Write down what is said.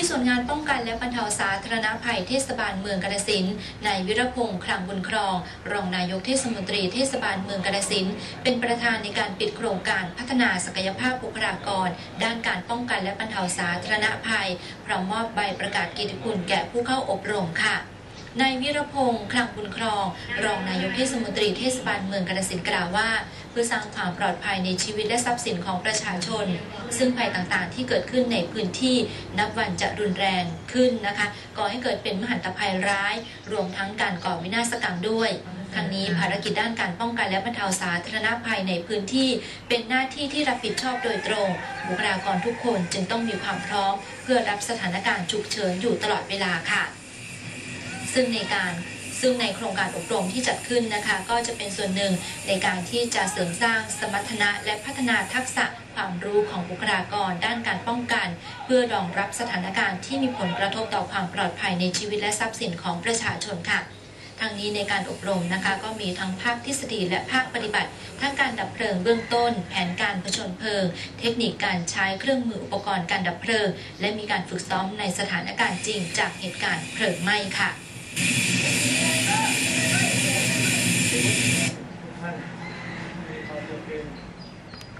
ที่ส่วนงานป้องกันและบรรเทาสาธารณภัยเทศบาลเมืองกาฬสินธุ์นายวิรพงษ์คลังบุญครอง รองนายกเทศมนตรีเทศบาลเมืองกาฬสินธุ์เป็นประธานในการปิดโครงการพัฒนาศักยภาพบุคลากร ด้านการป้องกันและบรรเทาสาธารณภัยพร้อมมอบใบประกาศเกียรติคุณแก่ผู้เข้าอบรมค่ะ นายวิรพงษ์คลังบุญครอง รองนายกเทศมนตรีเทศบาลเมืองกาฬสินธุ์กล่าวว่า เพื่อสร้างความปลอดภัยในชีวิตและทรัพย์สินของประชาชน ซึ่งภัยต่างๆ ที่เกิดขึ้นในพื้นที่นับวันจะรุนแรงขึ้นนะคะก่อให้เกิดเป็นมหันตภัยร้าย รวมทั้งการก่อวินาศกรรมด้วยทั้งนี้ภารกิจด้านการป้องกันและบรรเทาสาธารณภัยในพื้นที่ เป็นหน้าที่ที่รับผิดชอบโดยตรง บุคลากรทุกคนจึงต้องมีความพร้อม เพื่อรับสถานการณ์ฉุกเฉินอยู่ตลอดเวลาค่ะ ซึ่งในการซึ่งในโครงการอบรมที่จัดขึ้นนะคะ ก็จะเป็นส่วนหนึ่งในการที่จะเสริมสร้างสมรรถนะและพัฒนาทักษะความรู้ของบุคลากรด้านการป้องกัน เพื่อรองรับสถานการณ์ที่มีผลกระทบต่อความปลอดภัยในชีวิตและทรัพย์สินของประชาชนค่ะทางนี้ในการอบรมนะคะก็มีทั้งภาคทฤษฎีและภาคปฏิบัติ ทั้งการดับเพลิงเบื้องต้น แผนการผจญเพลิง เทคนิคการใช้เครื่องมืออุปกรณ์การดับเพลิง และมีการฝึกซ้อมในสถานการณ์จริงจากเหตุการณ์เพลิงไหม้ค่ะ ท่า